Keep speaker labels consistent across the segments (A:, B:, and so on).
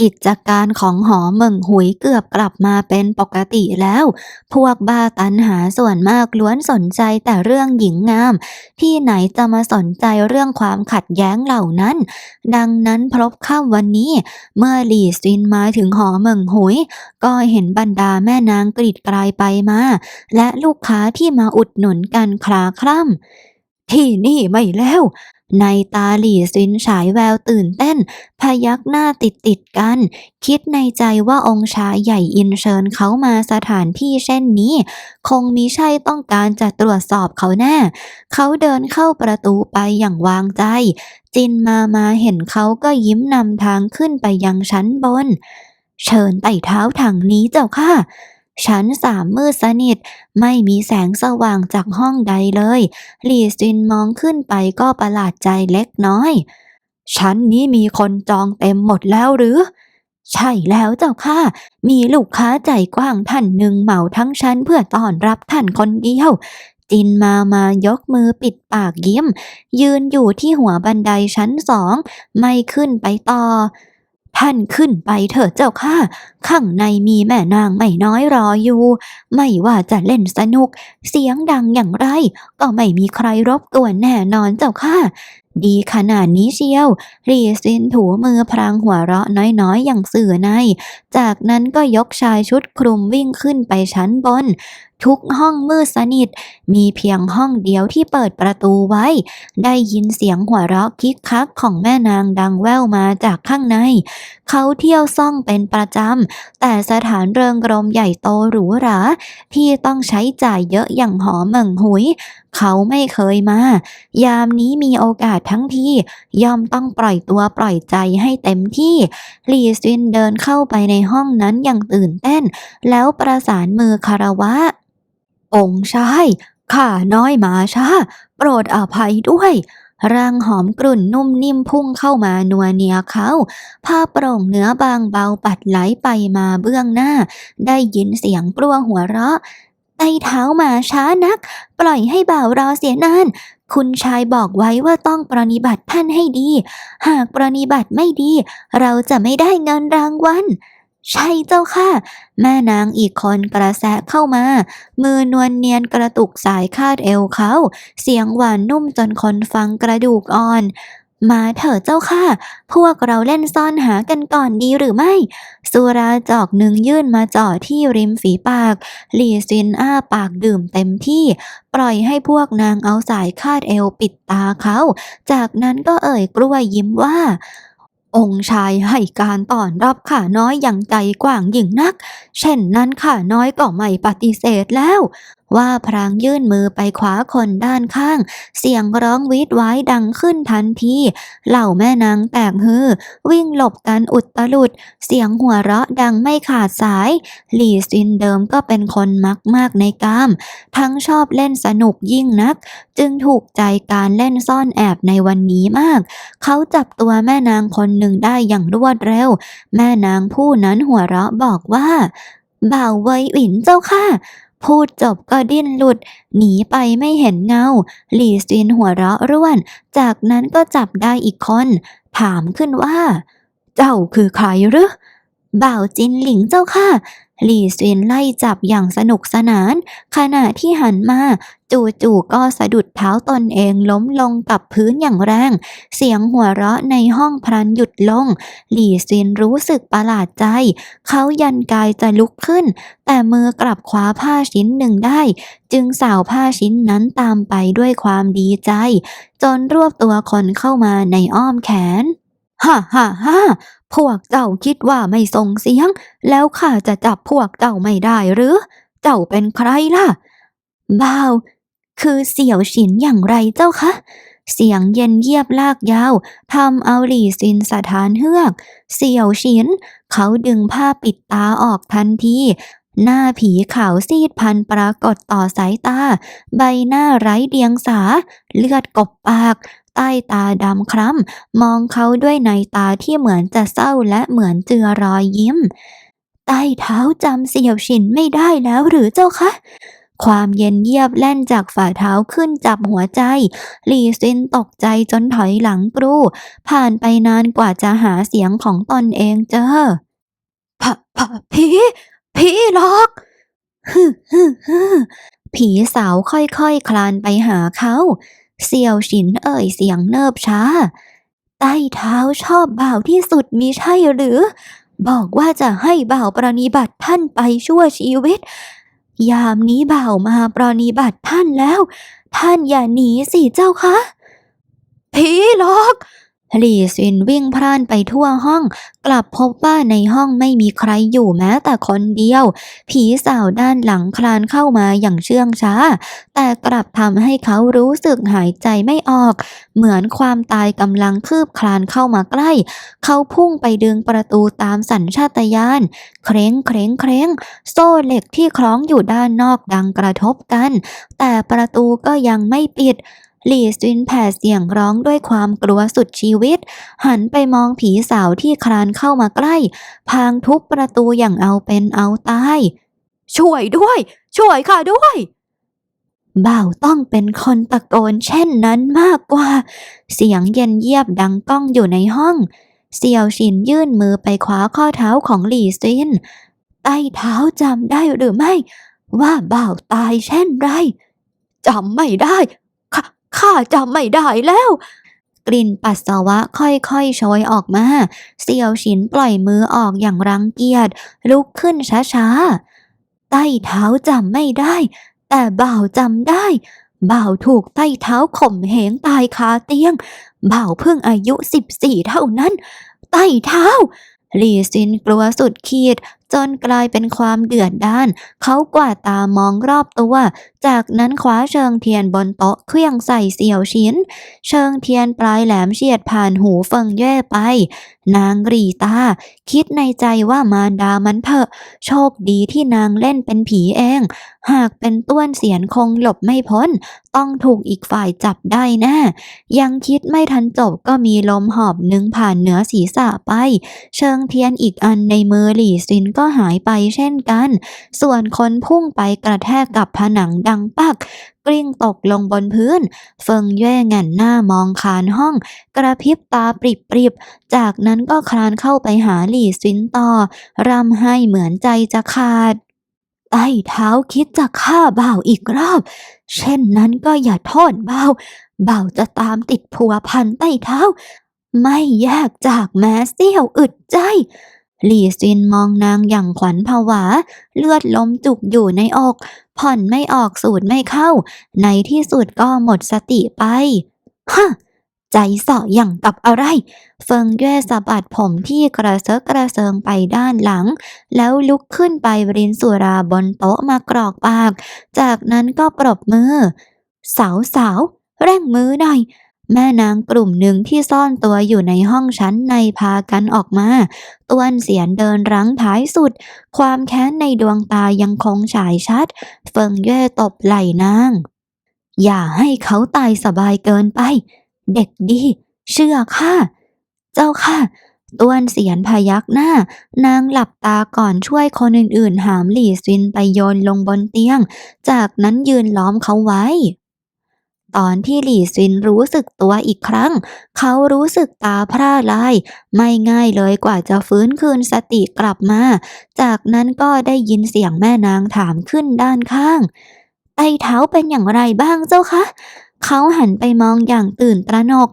A: กิจการของหอเมิงหุยเกือบกลับมาเป็นปกติแล้ว พวกบ้าตันหาส่วนมากล้วนสนใจแต่เรื่องหญิงงาม ที่ไหนจะมาสนใจเรื่องความขัดแย้งเหล่านั้น ดังนั้นพบค่ำวันนี้ เมื่อหลี่ซินมาถึงหอเมิงหุย ก็เห็นบรรดาแม่นางกรีดกลายไปมา และลูกค้าที่มาอุดหนุนกันคลาคล่ำที่นี่ไม่แล้ว ในตาหลี่ซินฉายแววตื่นเต้น พยักหน้าติดติดกัน คิดในใจว่าองค์ชายใหญ่อินเชิญเขามาสถานที่เช่นนี้ คงมิใช่ต้องการจะตรวจสอบเขาแน่ เขาเดินเข้าประตูไปอย่างวางใจ จินมามาเห็นเขาก็ยิ้มนำทางขึ้นไปยังชั้นบน เชิญไต่เท้าทางนี้เจ้าค่ะ ชั้นสามมืดสนิท ไม่มีแสงสว่างจากห้องใดเลย หลี่ซินมองขึ้นไปก็ประหลาดใจเล็กน้อย ชั้นนี้มีคนจองเต็มหมดแล้วหรือ ใช่แล้วเจ้าค่ะ มีลูกค้าใจกว้างท่านหนึ่งเหมาทั้งชั้นเพื่อต้อนรับท่านคนเดียวจินมามายกมือปิดปากยิ้ม ยืนอยู่ที่หัวบันไดชั้นสอง ไม่ขึ้นไปต่อ ท่านขึ้นไปเถิดเจ้าค่ะ ข้างในมีแม่นางไม่น้อยรออยู่ ไม่ว่าจะเล่นสนุก เสียงดังอย่างไร ก็ไม่มีใครรบกวนแน่นอนเจ้าค่ะ ดีขนาดนี้เชียว รีซินถูมือพรางหัวเราะน้อยๆ อย่างสื่อใน จากนั้นก็ยกชายชุดคลุมวิ่งขึ้นไปชั้นบน ทุกห้องมืดสนิท มีเพียงห้องเดียวที่เปิดประตูไว้ ได้ยินเสียงหัวเราะคิกคักของแม่นางดังแว่วมาจากข้างใน เขาเที่ยวซ่องเป็นประจำ แต่สถานเริงรมย์ใหญ่โตหรูหรา ที่ต้องใช้จ่ายเยอะอย่างหอเหมิงหุย เขาไม่เคยมา ยามนี้มีโอกาสทั้งทีย่อมต้องปล่อยตัวปล่อยใจให้เต็มที่หลีซินเดินเข้าไปในห้องนั้นอย่างตื่นเต้น แล้วประสานมือคารวะ องค์ชายข้าน้อยหมาช้า โปรดอภัยด้วยร่างหอมกรุ่นนุ่มนิ่มพุ่งเข้ามานัวเนียเขาผ้าโปร่งเนื้อบางเบาปัดไหลไปมาเบื้องหน้า ได้ยินเสียงกลัวหัวเราะไต่เท้ามาช้านัก ปล่อยให้บ่าวรอเสียนาน คุณชายบอกไว้ว่าต้องปรนิบัติท่านให้ดี หากปรนิบัติไม่ดี เราจะไม่ได้เงินรางวัล ใช่เจ้าค่ะ แม่นางอีกคนกระแสะเข้ามา มือนวลเนียนกระตุกสายคาดเอวเขา เสียงหวานนุ่มจนคนฟังกระดูกอ่อน มาเถอะเจ้าค่ะ พวกเราเล่นซ่อนหากันก่อนดีหรือไม่ สุราจอกหนึ่งยื่นมาจ่อที่ริมฝีปาก หลีซินอ้าปากดื่มเต็มที่ ปล่อยให้พวกนางเอาสายคาดเอวปิดตาเขา จากนั้นก็เอ่ยกล้วยยิ้มว่า องค์ชายให้การต้อนรับข้าน้อยอย่างใจกว้างยิ่งนัก เช่นนั้นข้าน้อยก็ไม่ปฏิเสธแล้ว ว่าพรางยื่นมือไปขวาคนด้านข้าง เสียงร้องวีดไว้ดังขึ้นทันทีเหล่าแม่นางแตกฮือ วิ่งหลบกันอุดตลุด เสียงหัวเราะดังไม่ขาดสาย หลี่ซินเดิมก็เป็นคนมักมากในกาม ทั้งชอบเล่นสนุกยิ่งนัก จึงถูกใจการเล่นซ่อนแอบในวันนี้มาก เขาจับตัวแม่นางคนหนึ่งได้อย่างรวดเร็ว แม่นางผู้นั้นหัวเราะบอกว่าบ่าวเวยอินเจ้าค่ะ พูดจบก็ดิ้นหลุด หนีไปไม่เห็นเงา หลี่ซินหัวเราะร่วน จากนั้นก็จับได้อีกคน ถามขึ้นว่า เจ้าคือใครหรือบ่าวจินหลิงเจ้าค่ะ หลี่ซินไล่จับอย่างสนุกสนาน ขณะที่หันมาจู่ๆก็สะดุดเท้าตนเองล้มลงกับพื้นอย่างแรง เสียงหัวเราะในห้องพลันหยุดลง หลี่ซินรู้สึกประหลาดใจ เขายันกายจะลุกขึ้น แต่มือกลับคว้าผ้าชิ้นหนึ่งได้ จึงสาวผ้าชิ้นนั้นตามไปด้วยความดีใจ จนรวบตัวคนเข้ามาในอ้อมแขนฮ่าฮ่าฮ่า พวกเจ้าคิดว่าไม่ส่งเสียง แล้วข้าจะจับพวกเจ้าไม่ได้หรือ เจ้าเป็นใครล่ะ บ่าว คือเสี่ยวฉินอย่างไรเจ้าคะ เสียงเย็นเยียบลากยาวทำเอาหลี่ซินสะท้านเฮือก เสี่ยวฉิน เขาดึงผ้าปิดตาออกทันที หน้าผีขาวซีดพันปรากฏต่อสายตา ใบหน้าไร้เดียงสา เลือดกบปาก ต้ตาดำคล้ำมองเขาด้วยในตาที่เหมือนจะเศร้าและเหมือนเจือรอยยิ้ม ใต้เท้าจำเสี่ยวฉินไม่ได้แล้วหรือเจ้าคะความเย็นเยียบแล่นจากฝ่าเท้าขึ้นจับหัวใจ หลีซินตกใจจนถอยหลังกรู ผ่านไปนานกว่าจะหาเสียงของตนเองเจอผผผีผีหลอกฮึฮึฮึผีสาวค่อยๆคคลานไปหาเขา เสี่ยวฉินเอ่ยเสียงเนิบช้า ใต้เท้าชอบบ่าวที่สุดมีใช่หรือ บอกว่าจะให้บ่าวปรนิบัติท่านไปชั่วชีวิต ยามนี้บ่าวมาปรนิบัติท่านแล้ว ท่านอย่าหนีสิเจ้าคะผีหลอก หลี่ซินวิ่งพล่านไปทั่วห้อง กลับพบว่าในห้องไม่มีใครอยู่แม้แต่คนเดียว ผีสาวด้านหลังคลานเข้ามาอย่างเชื่องช้า แต่กลับทำให้เขารู้สึกหายใจไม่ออก เหมือนความตายกำลังคืบคลานเข้ามาใกล้ เขาพุ่งไปดึงประตูตามสัญชาตญาณเคร้งเคร้งเคร้งโซ่เหล็กที่คล้องอยู่ด้านนอกดังกระทบกัน แต่ประตูก็ยังไม่ปิด หลี่ซินแผ่เสียงร้องด้วยความกลัวสุดชีวิต หันไปมองผีสาวที่คลานเข้ามาใกล้ พางทุบประตูอย่างเอาเป็นเอาตาย ช่วยด้วย ช่วยค่ะด้วยบ่าวต้องเป็นคนตะโกนเช่นนั้นมากกว่า เสียงเย็นเยียบดังก้องอยู่ในห้องเสี่ยวชินยื่นมือไปคว้าข้อเท้าของหลี่ซิน ใต้เท้าจำได้หรือไม่ ว่าบ่าวตายเช่นไรจำไม่ได้ ข้าจำไม่ได้แล้ว กลิ่นปัสสาวะค่อยๆโชยออกมา เสี่ยวฉินปล่อยมือออกอย่างรังเกียจลุกขึ้นช้าๆ ใต้เท้าจำไม่ได้ แต่บ่าวจำได้บ่าวถูกใต้เท้าข่มเหงตายคาเตียงบ่าวเพิ่งอายุสิบสี่เท่านั้น ใต้เท้าหลี่ซินกลัวสุดขีด จนกลายเป็นความเดือดด้าน เขากวาดตามองรอบตัว จากนั้นคว้าเชิงเทียนบนโต๊ะเครื่องใส่เสี่ยวชิ้น เชิงเทียนปลายแหลมเฉียดผ่านหูเฟิงเย่ไป นางรีตา คิดในใจว่ามารดามันเถอะ โชคดีที่นางเล่นเป็นผีเอง หากเป็นต้วนเสียนคงหลบไม่พ้น ต้องถูกอีกฝ่ายจับได้แน่ยังคิดไม่ทันจบก็มีลมหอบหนึ่งผ่านเหนือศีรษะไป เชิงเทียนอีกอันในมือหลี่ซินก็ก็หายไปเช่นกัน ส่วนคนพุ่งไปกระแทกกับผนังดังปัก กลิ้งตกลงบนพื้น เฟิงเย่แง่นหน้ามองคานห้อง กระพริบตาปริบๆ จากนั้นก็คลานเข้าไปหาหลี่ซินต่อร่ำให้เหมือนใจจะขาดใต้เท้าคิดจะฆ่าบ่าวอีกรอบ เช่นนั้นก็อย่าโทษบ่าวบ่าวจะตามติดผัวพันใต้เท้า ไม่แยกจากแม้เสี้ยวอึดใจ หลี่ซินมองนางอย่างขวัญผวา เลือดล้มจุกอยู่ในอก ผ่อนไม่ออกสูดไม่เข้า ในที่สุดก็หมดสติไปฮะใจเสาะอย่างกับอะไร เฟิงเย่สะบัดผมที่กระเซาะกระเซิงไปด้านหลัง แล้วลุกขึ้นไปรินสุราบนโต๊ะมากรอกปาก จากนั้นก็ปรบมือ สาวสาวเร่งมือหน่อย แม่นางกลุ่มหนึ่งที่ซ่อนตัวอยู่ในห้องชั้นในพากันออกมา ต้วนเสียนเดินรั้งท้ายสุด ความแค้นในดวงตายังคงฉายชัด เฟิงเย่ตบไหล่นาง อย่าให้เขาตายสบายเกินไป เด็กดี เชื่อข้า เจ้าค่ะต้วนเสียนพยักหน้า นางหลับตาก่อนช่วยคนอื่นๆ หามหลี่ซินไปโยนลงบนเตียง จากนั้นยืนล้อมเขาไว้ ตอนที่หลี่ซินรู้สึกตัวอีกครั้ง เขารู้สึกตาพร่าลาย ไม่ง่ายเลยกว่าจะฟื้นคืนสติกลับมา จากนั้นก็ได้ยินเสียงแม่นางถามขึ้นด้านข้าง ไต้เท้าเป็นอย่างไรบ้างเจ้าคะ เขาหันไปมองอย่างตื่นตระหนก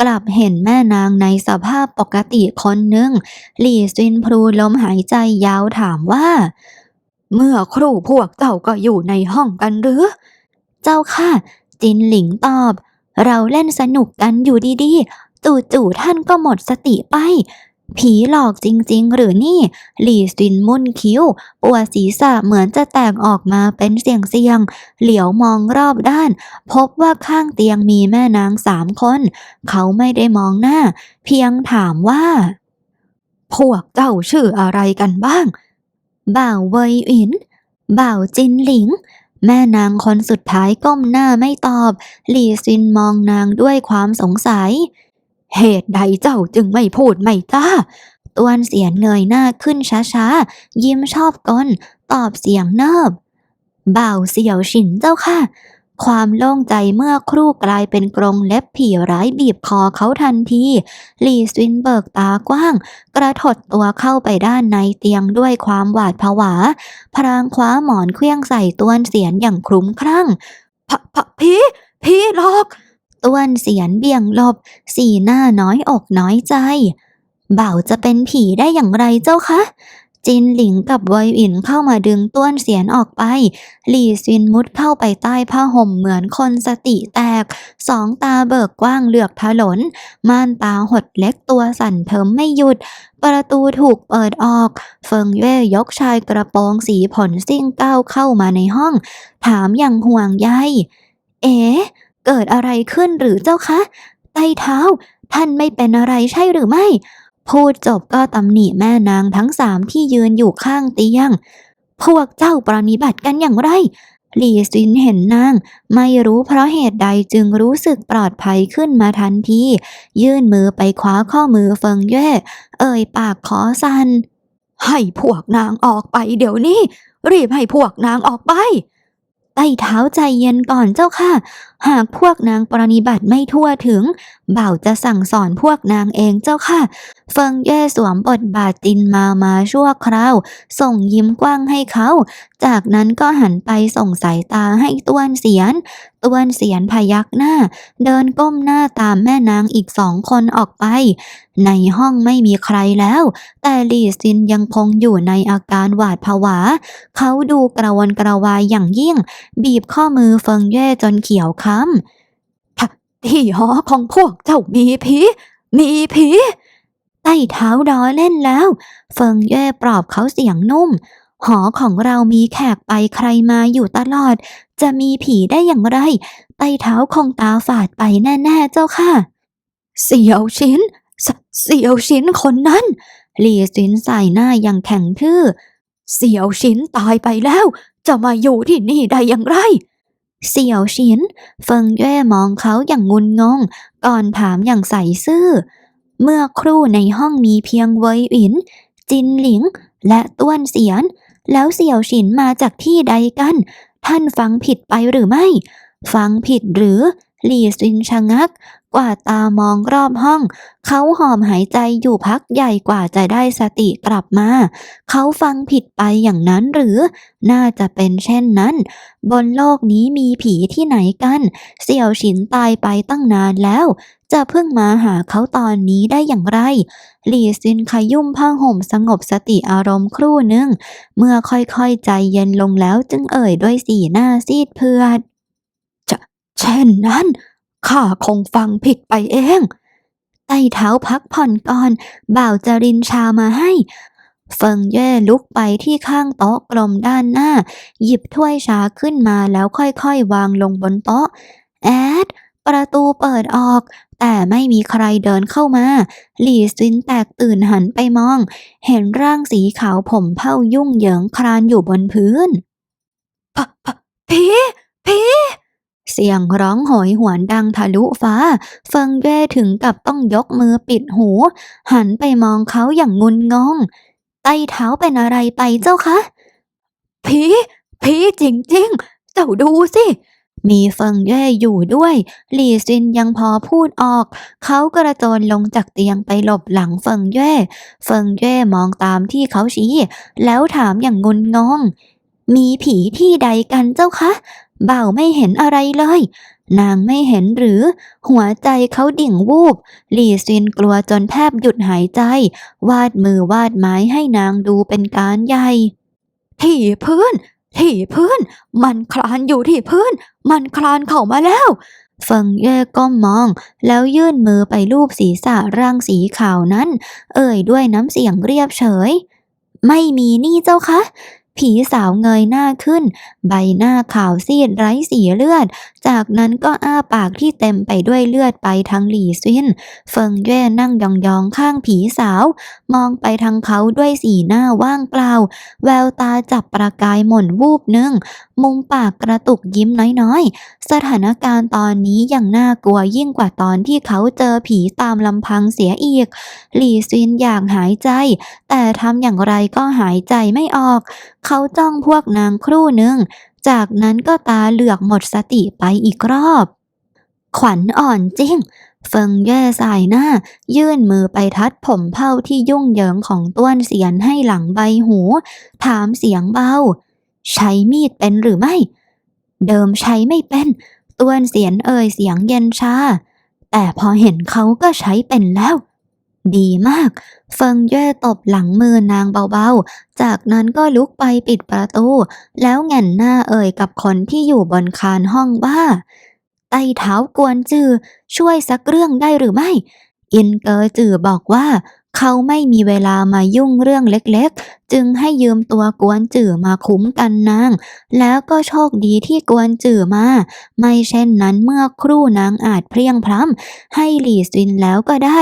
A: กลับเห็นแม่นางในสภาพปกติคนหนึ่ง หลี่ซินพลูลมหายใจยาวถามว่า เมื่อครู่พวกเจ้าก็อยู่ในห้องกันหรือ เจ้าค่ะ จินหลิงตอบ เราเล่นสนุกกันอยู่ดีๆ จู่ๆท่านก็หมดสติไป ผีหลอกจริงๆ หรือนี่ หลี่ซินมุ่นคิ้วปวดศีรษะเหมือนจะแตกออกมาเป็นเสียงเสียงๆ เหลียวมองรอบด้าน พบว่าข้างเตียงมีแม่นางสามคน เขาไม่ได้มองหน้า เพียงถามว่า พวกเจ้าชื่ออะไรกันบ้าง บ่าวเวยอินบ่าวจินหลิง แม่นางคนสุดท้ายก้มหน้าไม่ตอบ หลี่ซินมองนางด้วยความสงสัย เหตุใดเจ้าจึงไม่พูดไม่จ้าตวนเสียนเงยหน้าขึ้นช้าๆ ยิ้มชอบกลตอบเสียงเนิบ บ่าวเสี่ยวฉินเจ้าค่ะ ความโล่งใจเมื่อครู่กลายเป็นกรงเล็บผีร้ายบีบคอเขาทันทีลีสวินเบิกตากว้าง กระถดตัวเข้าไปด้านในเตียงด้วยความหวาดผวา พรางคว้าหมอนเคลื่องใส่ต้วนเสียนอย่างคลุ้มคลั่งพะพะพีพีหลอกต้วนเสียนเบี่ยงหลบ สีหน้าน้อยอกน้อยใจ เบ่าจะเป็นผีได้อย่างไรเจ้าคะ จินหลิงกับเวยอินเข้ามาดึงต้วนเสียนออกไป หลี่ซินมุดเข้าไปใต้ผ้าห่มเหมือนคนสติแตก สองตาเบิกกว้างเหลือกถลน ม่านตาหดเล็กตัวสั่นเทิมไม่หยุด ประตูถูกเปิดออก เฟิงเย่ยกชายกระโปรงสีผลซิ่งก้าวเข้ามาในห้อง ถามอย่างห่วงใย เอ๋เกิดอะไรขึ้นหรือเจ้าคะ ใต้เท้า ท่านไม่เป็นอะไรใช่หรือไม่ พูดจบก็ตำหนิแม่นางทั้งสามที่ยืนอยู่ข้างเตียง พวกเจ้าปรนิบัติกันอย่างไร หลี่ซินเห็นนาง ไม่รู้เพราะเหตุใดจึงรู้สึกปลอดภัยขึ้นมาทันที ยื่นมือไปคว้าข้อมือเฟิงเย่เอ่ยปากขอสันให้พวกนางออกไปเดี๋ยวนี้ รีบให้พวกนางออกไป ใต้เท้าใจเย็นก่อนเจ้าค่ะ หากพวกนางปรนิบัติไม่ทั่วถึงบ่าวจะสั่งสอนพวกนางเองเจ้าค่ะ เฟิงเย่สวมบทบาทจินมามาชั่วคราว ส่งยิ้มกว้างให้เขา จากนั้นก็หันไปส่งสายตาให้ต้วนเสียน ต้วนเสียนพยักหน้า เดินก้มหน้าตามแม่นางอีกสองคนออกไป ในห้องไม่มีใครแล้ว แต่หลี่ซินยังคงอยู่ในอาการหวาดผวา เขาดูกระวนกระวายอย่างยิ่ง บีบข้อมือเฟิงเย่จนเขียวค้ำทที่หอของพวกเจ้ามีผีมีผีใต้เท้าดอเล่นแล้ว เฟิงเย่ปลอบเขาเสียงนุ่ม หอของเรามีแขกไปใครมาอยู่ตลอด จะมีผีได้อย่างไรใต้เท้าคงตาฝาดไปแน่ๆเจ้าค่ะ เสี่ยวชิ้นสเสี่ยวชิ้นคนนั้นหลี่สินใส่หน้าอย่างแข็งทื่อ เสี่ยวชิ้นตายไปแล้ว จะมาอยู่ที่นี่ได้อย่างไร เสี่ยวชินเฟิงเย่มองเขาอย่างงุนงง ก่อนถามอย่างใส่ซื่อ เมื่อครู่ในห้องมีเพียงเวยอิน จินหลิง และต้วนเสียน แล้วเสี่ยวฉินมาจากที่ใดกัน ท่านฟังผิดไปหรือไม่ ฟังผิดหรือ หลี่ซินชะงัก กว่าตามองรอบห้อง เขาหอมหายใจอยู่พักใหญ่กว่าจะได้สติกลับมา เขาฟังผิดไปอย่างนั้นหรือ น่าจะเป็นเช่นนั้น บนโลกนี้มีผีที่ไหนกัน เสี่ยวฉินตายไปตั้งนานแล้ว จะเพิ่งมาหาเขาตอนนี้ได้อย่างไร หลี่ซินขยุ่มผ้าห่มสงบสติอารมณ์ครู่หนึ่ง เมื่อค่อยๆใจเย็นลงแล้วจึงเอ่ยด้วยสีหน้าซีดเพือดจะเช่นนั้น ข้าคงฟังผิดไปเองไต้เท้าพักผ่อนก่อน บ่าวจะรินชามาให้เฟิงเย่ลุกไปที่ข้างโต๊ะกลมด้านหน้า หยิบถ้วยชาขึ้นมาแล้วค่อยๆ วางลงบนโต๊ะ แอด ประตูเปิดออก แต่ไม่มีใครเดินเข้ามา หลี่ซินแตกตื่นหันไปมอง เห็นร่างสีขาวผมเผ้ายุ่งเหยิงคลานอยู่บนพื้นพะพะผีผีเสียงร้องโหยหวนดังทะลุฟ้า เฟิงเย่ถึงกับต้องยกมือปิดหู หันไปมองเขาอย่างงุนงงไต้เท้าเป็นอะไรไปเจ้าคะผีผีจริงๆ เจ้าดูสิ มีเฟิงเย่อยู่ด้วย หลี่ซินยังพอพูดออก เขากระโจนลงจากเตียงไปหลบหลังเฟิงเย่เฟิงเย่มองตามที่เขาชี้ แล้วถามอย่างงุนงง มีผีที่ใดกันเจ้าคะเบ่าไม่เห็นอะไรเลย นางไม่เห็นหรือ หัวใจเขาดิ่งวูบ หลี่ซินกลัวจนแทบหยุดหายใจ วาดมือวาดไม้ให้นางดูเป็นการใหญ่ที่พื้น ที่พื้น มันคลานอยู่ที่พื้น มันคลานเข้ามาแล้วเฟิงเย่ก็มมอง แล้วยื่นมือไปลูบศีรษะร่างสีขาวนั้น เอ่ยด้วยน้ำเสียงเรียบเฉย ไม่มีนี่เจ้าคะ ผีสาวเงยหน้าขึ้น ใบหน้าขาวซีดไร้สีเลือด จากนั้นก็อ้าปากที่เต็มไปด้วยเลือดไปทางหลี่ซิน เฟิงเย่นั่งยองๆข้างผีสาว มองไปทางเขาด้วยสีหน้าว่างเปล่า แววตาจับประกายหม่นวูบหนึ่ง มุมปากกระตุกยิ้มน้อยๆ สถานการณ์ตอนนี้ยังน่ากลัวยิ่งกว่าตอนที่เขาเจอผีตามลำพังเสียอีก หลี่ซินอยากหายใจ แต่ทำอย่างไรก็หายใจไม่ออก เขาจ้องพวกนางครู่หนึ่ง จากนั้นก็ตาเหลือกหมดสติไปอีกรอบ ขวัญอ่อนจริงเฟิงแย่สายหน้า ยื่นมือไปทัดผมเผ้าที่ยุ่งเหยิงของต้วนเสียนให้หลังใบหู ถามเสียงเบา ใช้มีดเป็นหรือไม่ เดิมใช้ไม่เป็นต้วนเสียนเอ่ยเสียงเย็นชา แต่พอเห็นเขาก็ใช้เป็นแล้ว ดีมาก เฟิงเย่ตบหลังมือนางเบาๆ จากนั้นก็ลุกไปปิดประตู แล้วแง่นหน้าเอ่ยกับคนที่อยู่บนคานห้องว่าไต้เท้ากวนจือช่วยสักเรื่องได้หรือไม่ อินเกอจือบอกว่า เขาไม่มีเวลามายุ่งเรื่องเล็กๆ จึงให้ยืมตัวกวนจื่อมาคุ้มกันนาง แล้วก็โชคดีที่กวนจื่อมา ไม่เช่นนั้นเมื่อครู่นางอาจเพรียงพล้ำให้หลี่ซินแล้วก็ได้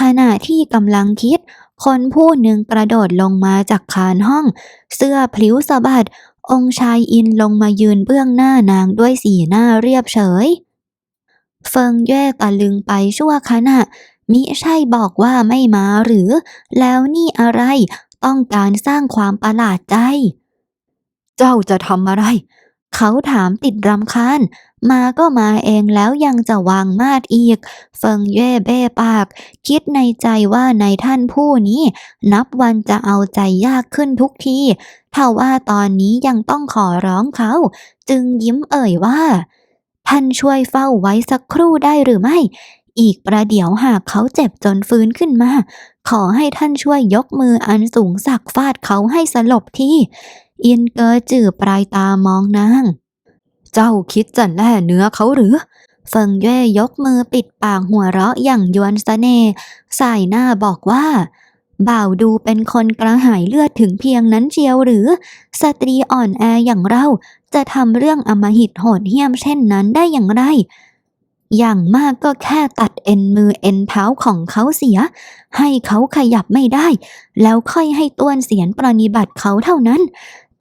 A: ขณะที่กำลังคิด คนผู้หนึ่งกระโดดลงมาจากคานห้อง เสื้อพลิ้วสะบัด องชายอินลงมายืนเบื้องหน้านางด้วยสีหน้าเรียบเฉย เฟิงเย่ตะลึงไปชั่วขณะ มิใช่บอกว่าไม่มาหรือ แล้วนี่อะไร ต้องการสร้างความประหลาดใจ เจ้าจะทำอะไร เขาถามติดรำคาญ มาก็มาเองแล้วยังจะวางมาดอีก เฟิงเย่เบ้ปาก คิดในใจว่าในท่านผู้นี้ นับวันจะเอาใจยากขึ้นทุกทีถ้าว่าตอนนี้ยังต้องขอร้องเขา จึงยิ้มเอ่ยว่าท่านช่วยเฝ้าไว้สักครู่ได้หรือไม่ อีกประเดี๋ยวหากเขาเจ็บจนฟื้นขึ้นมา ขอให้ท่านช่วยยกมืออันสูงสักฟาดเขาให้สลบที่เอินเกอจือปลายตามองนาง เจ้าคิดจะแล่เนื้อเขาหรือ เฟิงเย่ยกมือปิดปากหัวเราะอย่างยวนสเสน่ห์สายหน้าบอกว่าบ่าวดูเป็นคนกระหายเลือดถึงเพียงนั้นเชียวหรือ สตรีอ่อนแออย่างเราจะทำเรื่องอมหิตโหดเหี้ยมเช่นนั้นได้อย่างไร อย่างมากก็แค่ตัดเอ็นมือเอ็นเท้าของเขาเสีย ให้เขาขยับไม่ได้ แล้วค่อยให้ต้วนเสียนปรนิบัติเขาเท่านั้น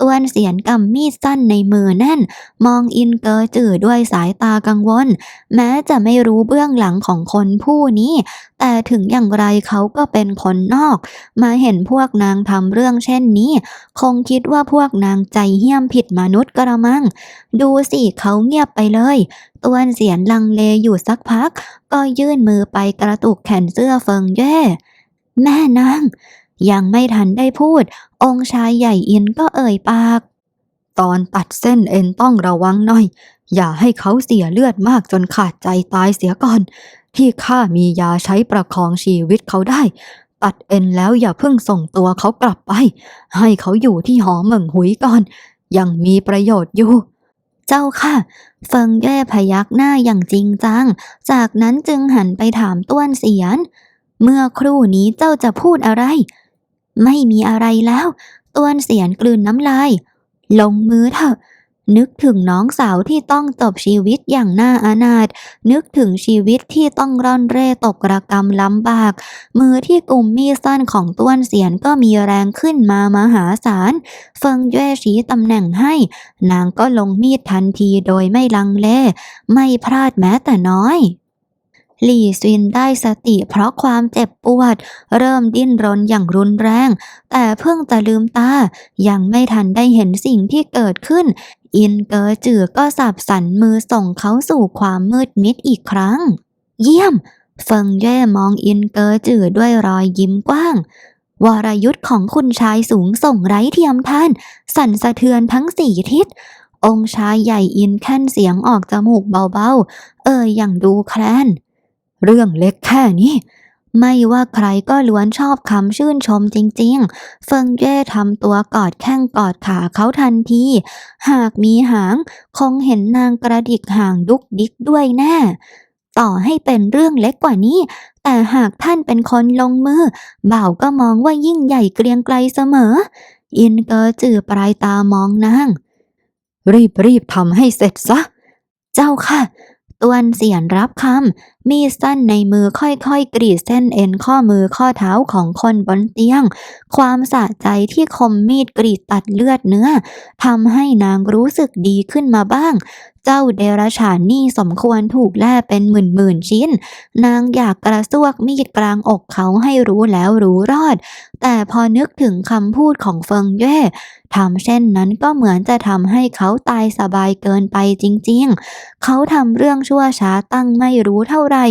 A: ต้วนเสียนกำมีดสั้นในมือแน่น มองอินเกอจือด้วยสายตากังวล แม้จะไม่รู้เบื้องหลังของคนผู้นี้ แต่ถึงอย่างไรเขาก็เป็นคนนอก มาเห็นพวกนางทำเรื่องเช่นนี้ คงคิดว่าพวกนางใจเหี้ยมผิดมนุษย์กระมัง ดูสิเขาเงียบไปเลยต้วนเสียนลังเลอยู่สักพัก ก็ยื่นมือไปกระตุกแขนเสื้อเฟิงแย่ แม่นาง ยังไม่ทันได้พูด องค์ชายใหญ่อินก็เอ่ยปาก ตอนตัดเส้นเอ็นต้องระวังหน่อย อย่าให้เขาเสียเลือดมากจนขาดใจตายเสียก่อน ที่ข้ามียาใช้ประคองชีวิตเขาได้ ตัดเอ็นแล้วอย่าเพิ่งส่งตัวเขากลับไป ให้เขาอยู่ที่หอเหมิงหุยก่อน ยังมีประโยชน์อยู่เจ้าค่ะเฟิงแย่พยักหน้าอย่างจริงจัง จากนั้นจึงหันไปถามต้วนเสียน เมื่อครู่นี้เจ้าจะพูดอะไร ไม่มีอะไรแล้วต้วนเสียนกลืนน้ำลาย ลงมือเถอะ นึกถึงน้องสาวที่ต้องจบชีวิตอย่างน่าอนาถ นึกถึงชีวิตที่ต้องร่อนเร่ตกระกรรมลำบาก มือที่กุมมีดสั้นของต้วนเสียนก็มีแรงขึ้นมามหาศาล เฟิงเย่ชี้ตำแหน่งให้ นางก็ลงมีดทันทีโดยไม่ลังเล ไม่พลาดแม้แต่น้อย หลี่ซินได้สติเพราะความเจ็บปวด เริ่มดิ้นรนอย่างรุนแรง แต่เพิ่งจะลืมตา ยังไม่ทันได้เห็นสิ่งที่เกิดขึ้น อินเกอจือก็สับสันมือส่งเขาสู่ความมืดมิดอีกครั้ง เยี่ยม เฟิงเย่มองอินเกอจือด้วยรอยยิ้มกว้าง วรยุทธ์ของคุณชายสูงส่งไร้เทียมทาน สั่นสะเทือนทั้งสี่ทิศองค์ชายใหญ่อินแค่นเสียงออกจมูกเบาๆ เอ่ยอย่างดูแคลน เรื่องเล็กแค่นี้ ไม่ว่าใครก็ล้วนชอบคำชื่นชมจริงๆ เฟิงเย่ทำตัวกอดแข้งกอดขาเขาทันที หากมีหาง คงเห็นนางกระดิกหางดุกดิกด้วยแน่ ต่อให้เป็นเรื่องเล็กกว่านี้ แต่หากท่านเป็นคนลงมือ บ่าวก็มองว่ายิ่งใหญ่เกรียงไกลเสมอ อินเกอจือปลายตามองนางรีบรีบทำให้เสร็จซะ เจ้าค่ะ ตวนเสียนรับคำ มีดสั้นในมือค่อยๆกรีดเส้นเอ็นข้อมือข้อเท้าของคนบนเตียง ความสะใจที่คมมีดกรีดตัดเลือดเนื้อทำให้นางรู้สึกดีขึ้นมาบ้าง เจ้าเดรัจฉานนี่สมควรถูกแล่เป็นหมื่นๆชิ้น นางอยากกระซวกมีดกลางอกเขาให้รู้แล้วรู้รอด แต่พอนึกถึงคำพูดของเฟิงเย่ทำเช่นนั้นก็เหมือนจะทำให้เขาตายสบายเกินไปจริงๆ เขาทำเรื่องชั่วช้าตั้งไม่รู้เท่าไหร่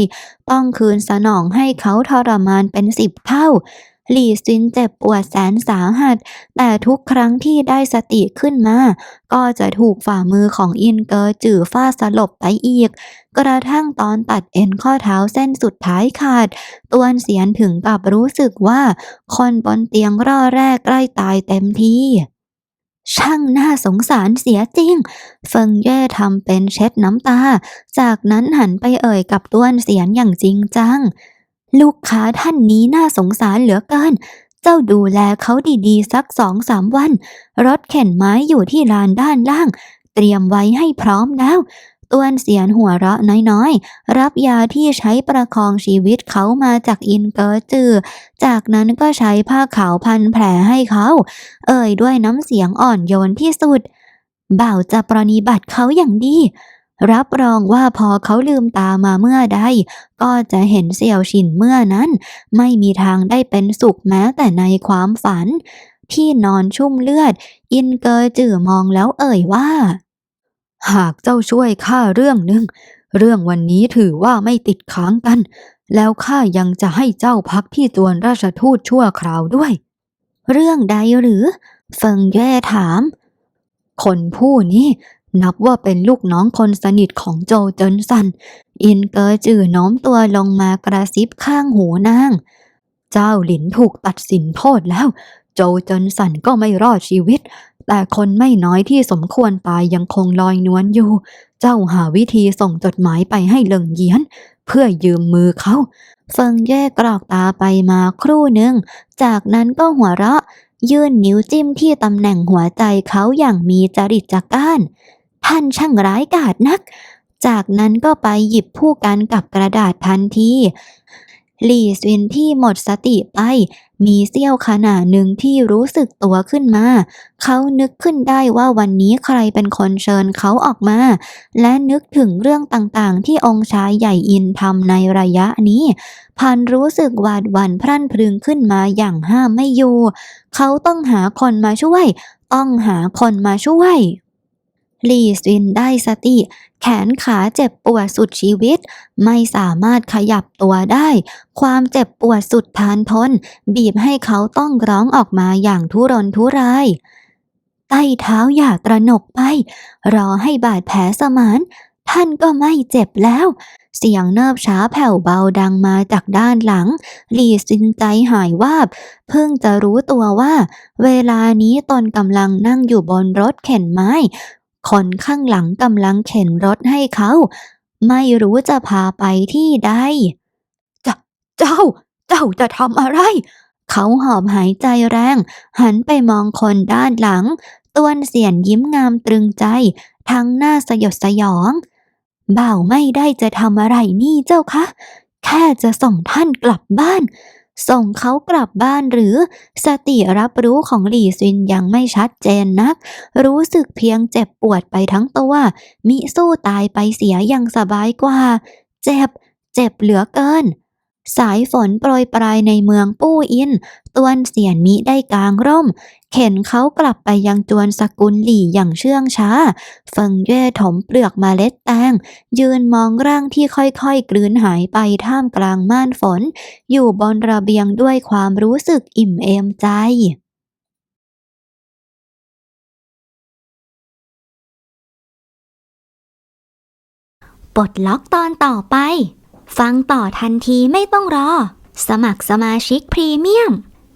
A: ต้องคืนสนองให้เขาทรมานเป็นสิบเท่า หลี่ซินเจ็บปวดแสนสาหัส แต่ทุกครั้งที่ได้สติขึ้นมา ก็จะถูกฝ่ามือของอินเกอร์จื่อฟาสลบไปอีก กระทั่งตอนตัดเอ็นข้อเท้าเส้นสุดท้ายขาด ตวนเสียนถึงกับรู้สึกว่า คนบนเตียงร่อแรกใกล้ตายเต็มทีช่างน่าสงสารเสียจริง เฟิงเย่ทำเป็นเช็ดน้ำตา จากนั้นหันไปเอ่ยกับต้วนเสียนอย่างจริงจัง ลูกค้าท่านนี้น่าสงสารเหลือเกิน เจ้าดูแลเขาดีๆ สักสองสามวัน รถเข็นไม้อยู่ที่ลานด้านล่าง เตรียมไว้ให้พร้อมแล้วต้วนเสียนหัวเราะน้อยๆ รับยาที่ใช้ประคองชีวิตเขามาจากอินเกอร์จือ จากนั้นก็ใช้ผ้าขาวพันแผลให้เขา เอ่ยด้วยน้ำเสียงอ่อนโยนที่สุด บ่าวจะปรนนิบัติเขาอย่างดี รับรองว่าพอเขาลืมตามาเมื่อใด ก็จะเห็นเสี่ยวฉินเมื่อนั้น ไม่มีทางได้เป็นสุขแม้แต่ในความฝัน ที่นอนชุ่มเลือด อินเกอร์จื่อมองแล้วเอ่ยว่า หากเจ้าช่วยข้าเรื่องหนึ่ง เรื่องวันนี้ถือว่าไม่ติดค้างกัน แล้วข้ายังจะให้เจ้าพักที่จวนราชทูตชั่วคราวด้วย เรื่องใดหรือเฟิงแย่ถาม คนผู้นี้ นับว่าเป็นลูกน้องคนสนิทของโจเจินซัน อินเกอจื่อน้อมตัวลงมากระซิบข้างหูนาง เจ้าหลินถูกตัดสินโทษแล้ว โจเจินสันก็ไม่รอดชีวิต แต่คนไม่น้อยที่สมควรตายยังคงลอยนวลอยู่ เจ้าหาวิธีส่งจดหมายไปให้เหลิงเยียน เพื่อยืมมือเขา เฟิงแยกกรอกตาไปมาครู่หนึ่ง จากนั้นก็หัวเราะ ยื่นนิ้วจิ้มที่ตำแหน่งหัวใจเขาอย่างมีจริตจักร้าน ท่านช่างร้ายกาจนัก จากนั้นก็ไปหยิบผู้กันกับกระดาษทันที หลี่ซินที่หมดสติไป มีเสี้ยวขณะหนึ่งที่รู้สึกตัวขึ้นมา เขานึกขึ้นได้ว่าวันนี้ใครเป็นคนเชิญเขาออกมา และนึกถึงเรื่องต่างๆ ที่องค์ชายใหญ่อินทำในระยะนี้ พันรู้สึกหวาดหวั่นพรั่นพรึงขึ้นมาอย่างห้ามไม่อยู่ เขาต้องหาคนมาช่วย ต้องหาคนมาช่วย ลี่ซินได้สติ แขนขาเจ็บปวดสุดชีวิต ไม่สามารถขยับตัวได้ ความเจ็บปวดสุดทานทน บีบให้เขาต้องร้องออกมาอย่างทุรนทุรายใต้เท้าอย่าตระหนกไป รอให้บาดแผลสมาน ท่านก็ไม่เจ็บแล้ว เสียงเนิบช้าแผ่วเบาดังมาจากด้านหลัง ลีสินใจหายวาบ เพิ่งจะรู้ตัวว่า เวลานี้ตนกำลังนั่งอยู่บนรถเข็นไม้ คนข้างหลังกำลังเข็นรถให้เขา ไม่รู้จะพาไปที่ใดจะเจ้า เจ้าจะทำอะไร เขาหอบหายใจแรง หันไปมองคนด้านหลังต้วนเสียนยิ้มงามตรึงใจ ทั้งหน้าสยดสยองบ่าวไม่ได้จะทำอะไรนี่เจ้าคะ แค่จะส่งท่านกลับบ้าน ส่งเขากลับบ้านหรือสติรับรู้ของหลี่ซินยังไม่ชัดเจนนัก รู้สึกเพียงเจ็บปวดไปทั้งตัว มิสู้ตายไปเสียยังสบายกว่า เจ็บ เจ็บเหลือเกิน สายฝนโปรยปลายในเมืองปู้อิน ตวนเสียนมิได้กลางร่ม เข็นเขากลับไปยังจวนสกุลหลี่อย่างเชื่องช้า เฟิงเย่ถมเปลือกมเมล็ดแตง ยืนมองร่างที่ค่อยๆกลืนหายไปท่ามกลางม่านฝน อยู่บนระเบียงด้วยความรู้สึกอิ่มเอมใจ
B: ปลดล็อกตอนต่อไป ฟังต่อทันทีไม่ต้องรอ
A: สมัครสมาชิกพรีเมียม